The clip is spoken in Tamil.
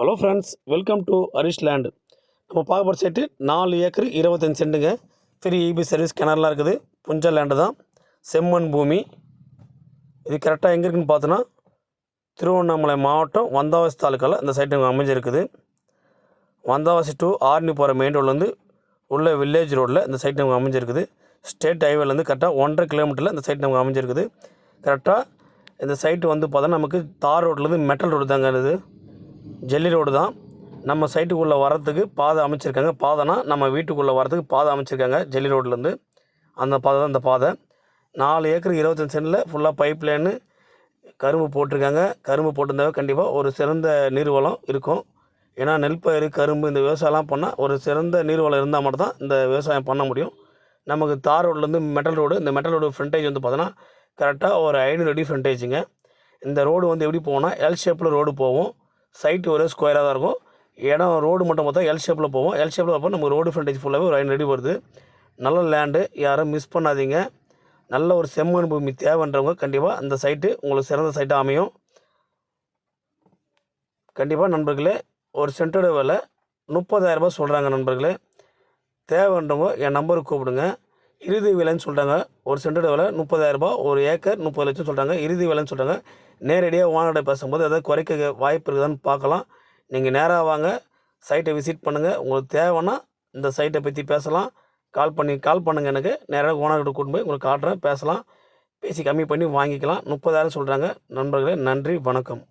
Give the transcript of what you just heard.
Hello friends welcome to Harish land நம்ம பார்க்க போகிற சைட்டு நாலு ஏக்கர் இருபத்தஞ்சு சென்ட்டுங்க ஃப்ரீ இபி சர்வீஸ் கிணறுலாம் இருக்குது. புஞ்ச லேண்டு தான். செம்மண் பூமி. இது கரெக்டாக எங்கே இருக்குன்னு பார்த்தோன்னா திருவண்ணாமலை மாவட்டம் வந்தாவாசி தாலுக்காவில் இந்த சைட்டு அமைஞ்சிருக்குது. வந்தாவாசி டு ஆர்னி போகிற மெயின் ரோட்லேருந்து உள்ள வில்லேஜ் ரோட்டில் இந்த சைட் நமக்கு அமைஞ்சிருக்குது. ஸ்டேட் ஹைவேலேருந்து கரெக்டாக ஒன்றரை கிலோமீட்டரில் இந்த சைட் நமக்கு அமைஞ்சிருக்குது. கரெக்டாக இந்த சைட்டு வந்து பார்த்தோன்னா நமக்கு தார் ரோட்லேருந்து மெட்டல் ரோடு தாங்க இது. ஜெல்லி ரோடு தான். நம்ம சைட்டுக்குள்ளே வரத்துக்கு பாதை அமைச்சிருக்காங்க. பாதைனா நம்ம வீட்டுக்குள்ளே வரத்துக்கு பாதை அமைச்சிருக்காங்க ஜெல்லி ரோட்லேருந்து. அந்த பாதை தான் இந்த பாதை. நாலு ஏக்கர் இருபத்தஞ்சு சென்டில் ஃபுல்லாக பைப் லைனு கரும்பு போட்டிருக்காங்க. கரும்பு போட்டிருந்தாவே கண்டிப்பாக ஒரு சிறந்த நீர்வளம் இருக்கும். ஏன்னா நெல் பயிர் கரும்பு இந்த விவசாயம்லாம் பண்ணால் ஒரு சிறந்த நீர்வளம் இருந்தால் மட்டும்தான் இந்த விவசாயம் பண்ண முடியும். நமக்கு தார் ரோட்லேருந்து மெட்டல் ரோடு இந்த மெட்டல் ரோடு ஃப்ரண்டேஜ் வந்து பார்த்தோன்னா கரெக்டாக ஒரு ஐநூறு அடி ஃப்ரண்டேஜுங்க இந்த ரோடு வந்து எப்படி போகும்னா எல் ஷேப்பில் ரோடு போகும். சைட்டு ஒரே ஸ்கொயராக தான் இருக்கும். இடம் ரோடு மட்டும் பார்த்தா எல் ஷேப்பில் போவோம். எல் ஷேப்பில் பார்ப்போம் நமக்கு ரோடு ஃப்ரண்டேஜ் ஃபுல்லாகவே ஒரு ஐநூறு அடி வருது. நல்ல லேண்டு யாரும் மிஸ் பண்ணாதீங்க. நல்ல ஒரு செம்மண் பூமி தேவைன்றவங்க கண்டிப்பாக அந்த சைட்டு உங்களுக்கு சிறந்த சைட்டாக அமையும். கண்டிப்பாக நண்பர்களே ஒரு சென்ட்டோட விலை முப்பதாயிரரூபா சொல்கிறாங்க நண்பர்களே. தேவைன்றவங்க என் நம்பருக்கு கூப்பிடுங்க. இறுதி விலைன்னு சொல்கிறாங்க ஒரு சென்ட்டோட விலை முப்பதாயிரரூபா ஒரு ஏக்கர் முப்பது லட்சம் சொல்கிறாங்க இறுதி விலைன்னு சொல்கிறாங்க நேரடியாக ஓனர்கிட்ட பேசும்போது எதாவது குறைக்க வாய்ப்பு இருக்குதான்னு பார்க்கலாம். நீங்கள் நேராக வாங்க. சைட்டை விசிட் பண்ணுங்கள் உங்களுக்கு தேவைன்னா இந்த சைட்டை பற்றி பேசலாம். கால் பண்ணி கால் பண்ணுங்கள் எனக்கு. நேராக ஓனர்கிட்ட கூட்டு போய் உங்களுக்கு காட்டுறேன். பேசலாம். பேசி கம்மி பண்ணி வாங்கிக்கலாம். முப்பதாயிரம் சொல்கிறாங்க நண்பர்களே நன்றி வணக்கம்.